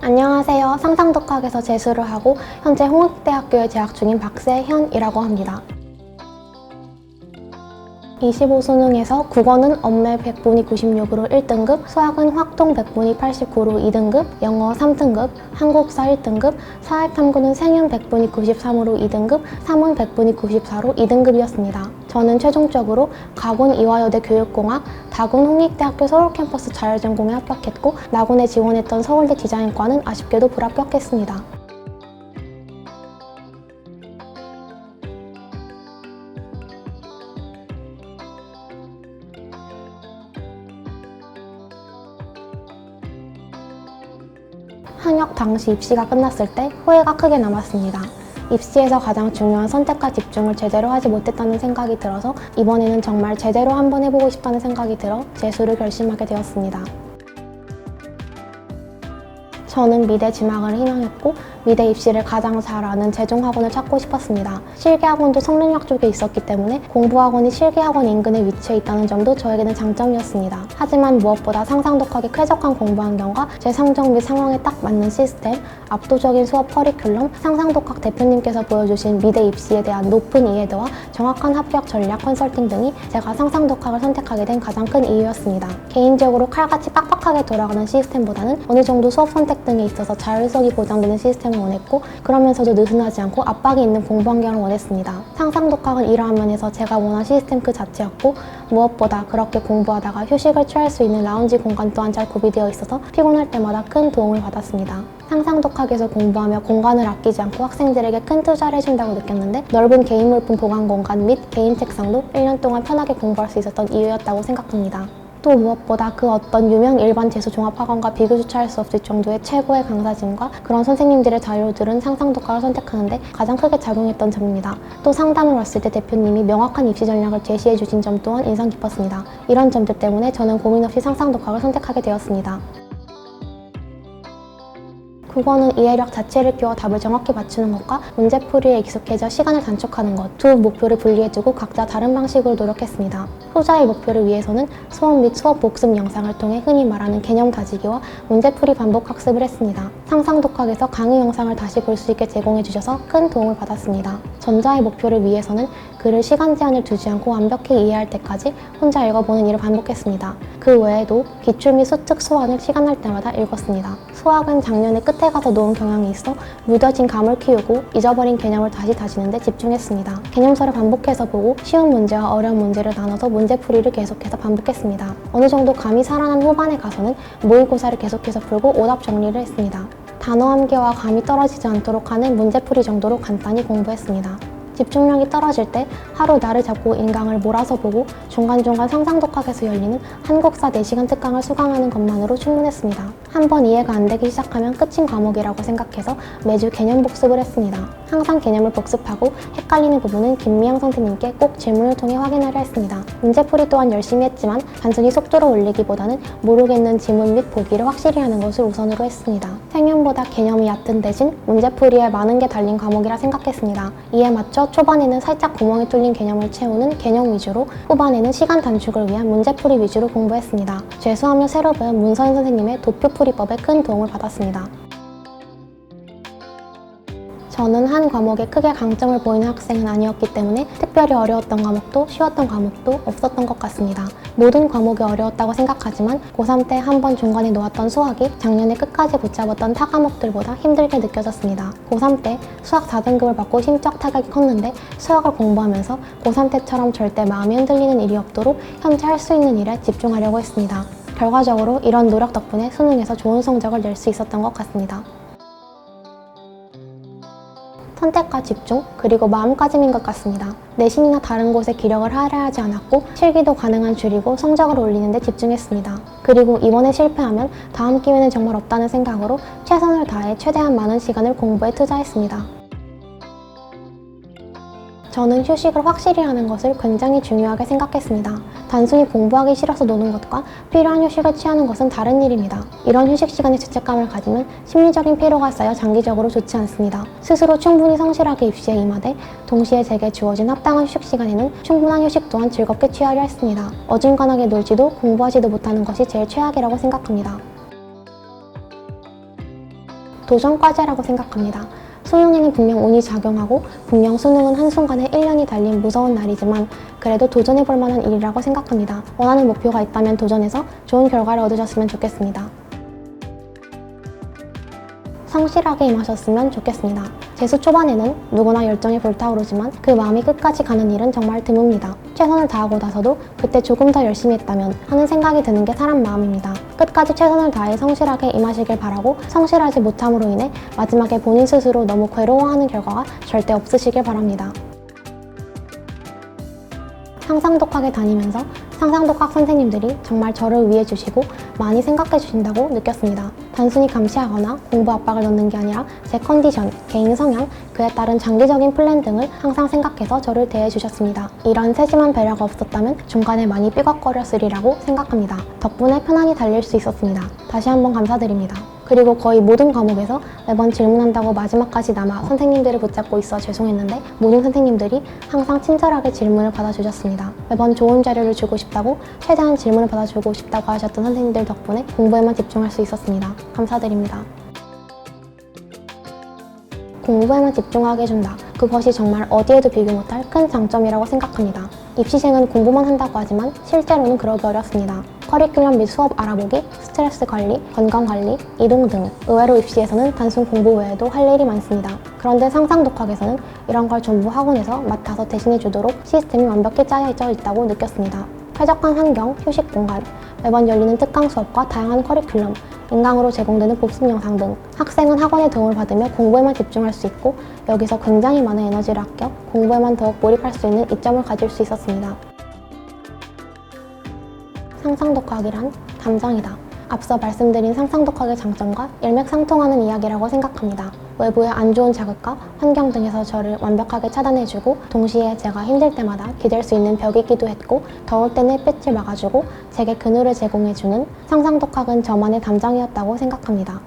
안녕하세요. 상상독학에서 재수를 하고 현재 홍익대학교에 재학 중인 박세현이라고 합니다. 25 수능에서 국어는 엄매 100분이 96으로 1등급, 수학은 확통 100분이 89로 2등급, 영어 3등급, 한국사 1등급, 사회탐구는 생윤 100분이 93으로 2등급, 사문 100분이 94로 2등급이었습니다. 저는 최종적으로 가군 이화여대 교육공학, 다군 홍익대학교 서울 캠퍼스 자율전공에 합격했고 나군에 지원했던 서울대 디자인과는 아쉽게도 불합격했습니다. 한역 당시 입시가 끝났을 때 후회가 크게 남았습니다. 입시에서 가장 중요한 선택과 집중을 제대로 하지 못했다는 생각이 들어서 이번에는 정말 제대로 한번 해보고 싶다는 생각이 들어 재수를 결심하게 되었습니다. 저는 미대 지망을 희망했고 미대 입시를 가장 잘 아는 재종학원을 찾고 싶었습니다. 실기학원도 성능역 쪽에 있었기 때문에 공부학원이 실기학원 인근에 위치해 있다는 점도 저에게는 장점이었습니다. 하지만 무엇보다 상상독하게 쾌적한 공부 환경과 제 성적 및 상황에 딱 맞는 시스템, 압도적인 수업 커리큘럼, 상상독학 대표님께서 보여주신 미대 입시에 대한 높은 이해도와 정확한 합격 전략 컨설팅 등이 제가 상상독학을 선택하게 된 가장 큰 이유였습니다. 개인적으로 칼같이 빡빡하게 돌아가는 시스템보다는 어느 정도 수업 선택 등에 있어서 자율성이 보장되는 시스템을 원했고 그러면서도 느슨하지 않고 압박이 있는 공부 환경을 원했습니다. 상상 독학은 이러한 면에서 제가 원한 시스템 그 자체였고 무엇보다 그렇게 공부하다가 휴식을 취할 수 있는 라운지 공간 또한 잘 구비되어 있어서 피곤할 때마다 큰 도움을 받았습니다. 상상 독학에서 공부하며 공간을 아끼지 않고 학생들에게 큰 투자를 해준다고 느꼈는데 넓은 개인 물품 보관 공간 및 개인 책상도 1년 동안 편하게 공부할 수 있었던 이유였다고 생각합니다. 또 무엇보다 그 어떤 유명 일반 재수 종합학원과 비교조차 할 수 없을 정도의 최고의 강사진과 그런 선생님들의 자료들은 상상 독학을 선택하는데 가장 크게 작용했던 점입니다. 또 상담을 왔을 때 대표님이 명확한 입시 전략을 제시해 주신 점 또한 인상 깊었습니다. 이런 점들 때문에 저는 고민 없이 상상 독학을 선택하게 되었습니다. 국어는 이해력 자체를 키워 답을 정확히 맞추는 것과 문제풀이에 익숙해져 시간을 단축하는 것 두 목표를 분리해두고 각자 다른 방식으로 노력했습니다. 후자의 목표를 위해서는 수업 및 수업 복습 영상을 통해 흔히 말하는 개념 다지기와 문제풀이 반복 학습을 했습니다. 상상독학에서 강의 영상을 다시 볼 수 있게 제공해 주셔서 큰 도움을 받았습니다. 전자의 목표를 위해서는 글을 시간 제한을 두지 않고 완벽히 이해할 때까지 혼자 읽어보는 일을 반복했습니다. 그 외에도 기출 및 수특 소환을 시간 날 때마다 읽었습니다. 수학은 작년에 끝에 가서 놓은 경향이 있어 무뎌진 감을 키우고 잊어버린 개념을 다시 다지는데 집중했습니다. 개념서를 반복해서 보고 쉬운 문제와 어려운 문제를 나눠서 문제풀이를 계속해서 반복했습니다. 어느 정도 감이 살아난 후반에 가서는 모의고사를 계속해서 풀고 오답 정리를 했습니다. 단어 함계와 감이 떨어지지 않도록 하는 문제풀이 정도로 간단히 공부했습니다. 집중력이 떨어질 때 하루 나를 잡고 인강을 몰아서 보고 중간중간 상상독학에서 열리는 한국사 4시간 특강을 수강하는 것만으로 충분했습니다. 한번 이해가 안 되기 시작하면 끝인 과목이라고 생각해서 매주 개념 복습을 했습니다. 항상 개념을 복습하고 헷갈리는 부분은 김미영 선생님께 꼭 질문을 통해 확인하려 했습니다. 문제풀이 또한 열심히 했지만 단순히 속도를 올리기보다는 모르겠는 지문 및 보기를 확실히 하는 것을 우선으로 했습니다. 생년보다 개념이 얕은 대신 문제풀이에 많은 게 달린 과목이라 생각했습니다. 이에 맞춰 초반에는 살짝 구멍이 뚫린 개념을 채우는 개념 위주로 후반에는 시간 단축을 위한 문제풀이 위주로 공부했습니다. 재수하며 새로 배운 문서인 선생님의 도표풀이 법에 큰 도움을 받았습니다. 저는 한 과목에 크게 강점을 보이는 학생은 아니었기 때문에 특별히 어려웠던 과목도 쉬웠던 과목도 없었던 것 같습니다. 모든 과목이 어려웠다고 생각하지만 고3 때 한 번 중간에 놓았던 수학이 작년에 끝까지 붙잡았던 타 과목들보다 힘들게 느껴졌습니다. 고3 때 수학 4등급을 받고 심적 타격이 컸는데 수학을 공부하면서 고3 때처럼 절대 마음이 흔들리는 일이 없도록 현재 할 수 있는 일에 집중하려고 했습니다. 결과적으로 이런 노력 덕분에 수능에서 좋은 성적을 낼 수 있었던 것 같습니다. 선택과 집중, 그리고 마음가짐인 것 같습니다. 내신이나 다른 곳에 기력을 할애하지 않았고 실기도 가능한 줄이고 성적을 올리는 데 집중했습니다. 그리고 이번에 실패하면 다음 기회는 정말 없다는 생각으로 최선을 다해 최대한 많은 시간을 공부에 투자했습니다. 저는 휴식을 확실히 하는 것을 굉장히 중요하게 생각했습니다. 단순히 공부하기 싫어서 노는 것과 필요한 휴식을 취하는 것은 다른 일입니다. 이런 휴식 시간에 죄책감을 가지면 심리적인 피로가 쌓여 장기적으로 좋지 않습니다. 스스로 충분히 성실하게 입시에 임하되 동시에 제게 주어진 합당한 휴식 시간에는 충분한 휴식 또한 즐겁게 취하려 했습니다. 어중간하게 놀지도 공부하지도 못하는 것이 제일 최악이라고 생각합니다. 도전 과제라고 생각합니다. 수능에는 분명 운이 작용하고 분명 수능은 한순간에 1년이 달린 무서운 날이지만 그래도 도전해볼 만한 일이라고 생각합니다. 원하는 목표가 있다면 도전해서 좋은 결과를 얻으셨으면 좋겠습니다. 성실하게 임하셨으면 좋겠습니다. 재수 초반에는 누구나 열정이 불타오르지만 그 마음이 끝까지 가는 일은 정말 드뭅니다. 최선을 다하고 나서도 그때 조금 더 열심히 했다면 하는 생각이 드는 게 사람 마음입니다. 끝까지 최선을 다해 성실하게 임하시길 바라고 성실하지 못함으로 인해 마지막에 본인 스스로 너무 괴로워하는 결과가 절대 없으시길 바랍니다. 상상독학에 다니면서 상상독학 선생님들이 정말 저를 위해 주시고 많이 생각해 주신다고 느꼈습니다. 단순히 감시하거나 공부 압박을 넣는 게 아니라 제 컨디션, 개인 성향, 그에 따른 장기적인 플랜 등을 항상 생각해서 저를 대해 주셨습니다. 이런 세심한 배려가 없었다면 중간에 많이 삐걱거렸으리라고 생각합니다. 덕분에 편안히 달릴 수 있었습니다. 다시 한번 감사드립니다. 그리고 거의 모든 과목에서 매번 질문한다고 마지막까지 남아 선생님들을 붙잡고 있어 죄송했는데 모든 선생님들이 항상 친절하게 질문을 받아주셨습니다. 매번 좋은 자료를 주고 싶다고 최대한 질문을 받아주고 싶다고 하셨던 선생님들 덕분에 공부에만 집중할 수 있었습니다. 감사드립니다. 공부에만 집중하게 해준다. 그것이 정말 어디에도 비교 못할 큰 장점이라고 생각합니다. 입시생은 공부만 한다고 하지만 실제로는 그러기 어렵습니다. 커리큘럼 및 수업 알아보기, 스트레스 관리, 건강 관리, 이동 등 의외로 입시에서는 단순 공부 외에도 할 일이 많습니다. 그런데 상상 독학에서는 이런 걸 전부 학원에서 맡아서 대신해 주도록 시스템이 완벽히 짜여져 있다고 느꼈습니다. 쾌적한 환경, 휴식 공간, 매번 열리는 특강 수업과 다양한 커리큘럼, 인강으로 제공되는 복습 영상 등 학생은 학원의 도움을 받으며 공부에만 집중할 수 있고 여기서 굉장히 많은 에너지를 아껴 공부에만 더욱 몰입할 수 있는 이점을 가질 수 있었습니다. 상상독학이란 담장이다. 앞서 말씀드린 상상독학의 장점과 일맥상통하는 이야기라고 생각합니다. 외부의 안 좋은 자극과 환경 등에서 저를 완벽하게 차단해주고 동시에 제가 힘들 때마다 기댈 수 있는 벽이기도 했고 더울 때는 햇빛을 막아주고 제게 그늘을 제공해주는 상상독학은 저만의 담장이었다고 생각합니다.